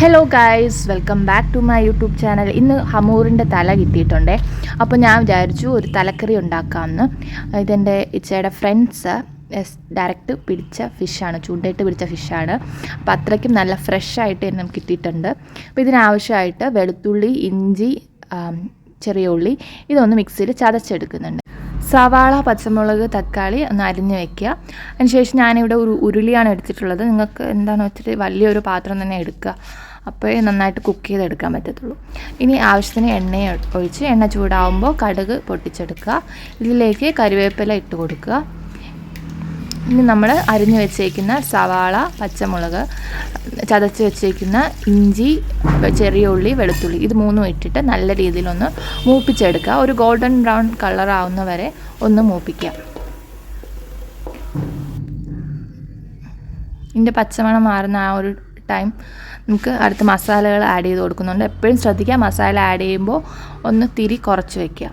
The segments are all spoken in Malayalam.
Hello guys welcome back to my YouTube channel ഇന്ന് ഹമൂറിന്റെ തല കിട്ടിയിട്ടുണ്ടേ. അപ്പോൾ ഞാൻ വിചാരിച്ചു ഒരു തലക്കറി ഉണ്ടാക്കാമെന്ന് ഇതെന്റെ ഇച്ചയുടെ ഫ്രണ്ട്സ് ഡയറക്റ്റ് പിടിച്ച ഫിഷാണ് ചൂണ്ടയിട്ട് പിടിച്ച ഫിഷാണ് അപ്പോൾ അത്രയ്ക്കും നല്ല ഫ്രഷായിട്ട് തന്നെ നമുക്ക് കിട്ടിയിട്ടുണ്ട്. അപ്പോൾ ഇതിനാവശ്യമായിട്ട് വെളുത്തുള്ളി ഇഞ്ചി ചെറിയ ഉള്ളി ഇതൊന്ന് മിക്സിയിൽ ചതച്ചെടുക്കുന്നുണ്ട്. സവാള പച്ചമുളക് തക്കാളി ഒന്ന് അരിഞ്ഞ് വെക്കുക. അതിനുശേഷം ഞാനിവിടെ ഒരു ഉരുളിയാണ് എടുത്തിട്ടുള്ളത്. നിങ്ങൾക്ക് എന്താണെന്ന് വെച്ചിട്ട് വലിയൊരു പാത്രം തന്നെ എടുക്കുക. അപ്പോൾ നന്നായിട്ട് കുക്ക് ചെയ്തെടുക്കാൻ പറ്റത്തുള്ളൂ. ഇനി ആവശ്യത്തിന് എണ്ണ ഒഴിച്ച് എണ്ണ ചൂടാവുമ്പോൾ കടുക് പൊട്ടിച്ചെടുക്കുക. ഇതിലേക്ക് കറിവേപ്പില ഇട്ട് കൊടുക്കുക. ഇനി നമ്മൾ അരിഞ്ഞു വെച്ചേക്കുന്ന സവാള പച്ചമുളക് ചതച്ച് വെച്ചേക്കുന്ന ഇഞ്ചി ചെറിയ ഉള്ളി വെളുത്തുള്ളി ഇത് മൂന്നും ഇട്ടിട്ട് നല്ല രീതിയിലൊന്ന് മൂപ്പിച്ചെടുക്കുക. ഒരു ഗോൾഡൻ ബ്രൗൺ കളർ ആവുന്ന വരെ ഒന്ന് മൂപ്പിക്കുക. ഇതിന്റെ പച്ചമണം മാറുന്ന ആ ഒരു ടൈം നമുക്ക് അടുത്ത മസാലകൾ ആഡ് ചെയ്ത് കൊടുക്കുന്നുണ്ട്. എപ്പോഴും ശ്രദ്ധിക്കുക മസാല ആഡ് ചെയ്യുമ്പോൾ ഒന്ന് തിരി കുറച്ച് വയ്ക്കുക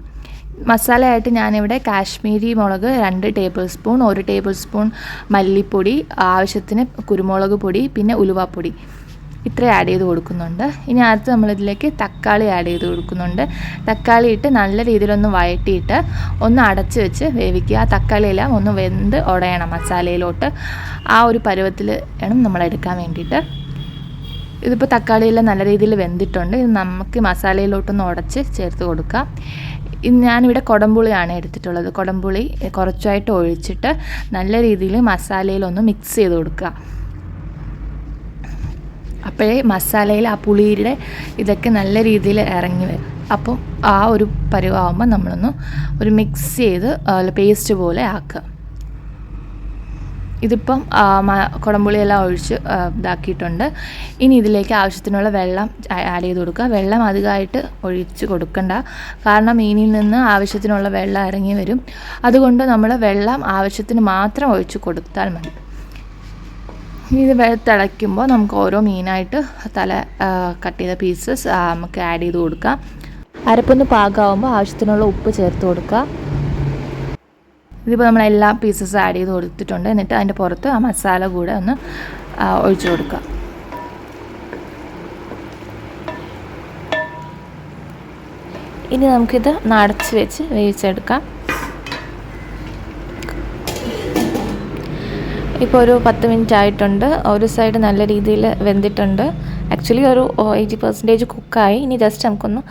മസാലയായിട്ട് ഞാനിവിടെ കാശ്മീരി മുളക് രണ്ട് ടേബിൾ സ്പൂൺ ഒരു ടേബിൾ സ്പൂൺ മല്ലിപ്പൊടി ആവശ്യത്തിന് കുരുമുളക് പൊടി പിന്നെ ഉലുവാപ്പൊടി. ഇത്ര ആഡ് ചെയ്ത് കൊടുക്കുന്നുണ്ട്. ഇനി അടുത്ത് നമ്മളിതിലേക്ക് തക്കാളി ആഡ് ചെയ്ത് കൊടുക്കുന്നുണ്ട്. തക്കാളി ഇട്ട് നല്ല രീതിയിലൊന്ന് വഴറ്റിയിട്ട് ഒന്ന് അടച്ച് വെച്ച് വേവിക്കുക. ആ തക്കാളിയെല്ലാം ഒന്ന് വെന്ത് ഉടയണം മസാലയിലോട്ട്. ആ ഒരു പരുവത്തിൽ വേണം നമ്മൾ എടുക്കാൻ വേണ്ടിയിട്ട്. ഇതിപ്പോൾ തക്കാളിയെല്ലാം നല്ല രീതിയിൽ വെന്തിട്ടുണ്ട്. ഇത് നമുക്ക് മസാലയിലോട്ടൊന്ന് ഉടച്ച് ചേർത്ത് കൊടുക്കാം. ഞാനിവിടെ കുടംപുളിയാണ് എടുത്തിട്ടുള്ളത്. കുടംപുളി കുറച്ചായിട്ട് ഒഴിച്ചിട്ട് നല്ല രീതിയിൽ മസാലയിലൊന്ന് മിക്സ് ചെയ്ത് കൊടുക്കുക. അപ്പോഴേ മസാലയിൽ ആ പുളിയുടെ ഇതൊക്കെ നല്ല രീതിയിൽ ഇറങ്ങി വരും. അപ്പം ആ ഒരു പരുവാകുമ്പോൾ നമ്മളൊന്ന് ഒരു മിക്സ് ചെയ്ത് പേസ്റ്റ് പോലെ ആക്കുക. ഇതിപ്പം കുടമ്പുളിയെല്ലാം ഒഴിച്ച് ഇതാക്കിയിട്ടുണ്ട്. ഇനി ഇതിലേക്ക് ആവശ്യത്തിനുള്ള വെള്ളം ആഡ് ചെയ്ത് കൊടുക്കുക. വെള്ളം അധികമായിട്ട് ഒഴിച്ച് കൊടുക്കണ്ട. കാരണം മീനിൽ നിന്ന് ആവശ്യത്തിനുള്ള വെള്ളം ഇറങ്ങി വരും. അതുകൊണ്ട് നമ്മൾ വെള്ളം ആവശ്യത്തിന് മാത്രം ഒഴിച്ച് കൊടുത്താൽ മതി. ഇത് തിളയ്ക്കുമ്പോൾ നമുക്ക് ഓരോ മീനായിട്ട് തല കട്ട് ചെയ്ത പീസസ് നമുക്ക് ആഡ് ചെയ്ത് കൊടുക്കാം. അരപ്പൊന്ന് പാകമാകുമ്പോൾ ആവശ്യത്തിനുള്ള ഉപ്പ് ചേർത്ത് കൊടുക്കുക. ഇതിപ്പോൾ നമ്മൾ എല്ലാ പീസസ് ആഡ് ചെയ്ത് കൊടുത്തിട്ടുണ്ട്. എന്നിട്ട് അതിന്റെ പുറത്ത് ആ മസാല കൂടെ ഒന്ന് ഒഴിച്ചു കൊടുക്കുക. ഇനി നമുക്കിത് നടച്ച് വെച്ച് വേവിച്ചെടുക്കാം. ഇപ്പോൾ ഒരു പത്ത് മിനിറ്റ് ആയിട്ടുണ്ട്. ഒരു സൈഡ് നല്ല രീതിയിൽ വെന്തിട്ടുണ്ട്. ആക്ച്വലി ഒരു എയ്റ്റി പെർസെന്റേജ് കുക്കായി ഇനി ജസ്റ്റ് നമുക്കൊന്ന്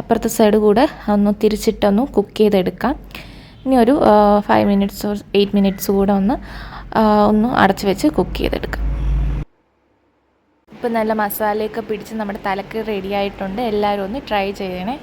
അപ്പുറത്തെ സൈഡ് കൂടെ ഒന്ന് തിരിച്ചിട്ടൊന്ന് കുക്ക് ചെയ്തെടുക്കാം. ഇനി ഒരു five minutes or eight minutes കൂടെ ഒന്ന് ഒന്ന് അടച്ച് വെച്ച് കുക്ക് ചെയ്തെടുക്കാം. ഇപ്പം നല്ല മസാലയൊക്കെ പിടിച്ച് നമ്മുടെ തലക്ക് റെഡി ആയിട്ടുണ്ട്. എല്ലാവരും ഒന്ന് ട്രൈ ചെയ്യണേ.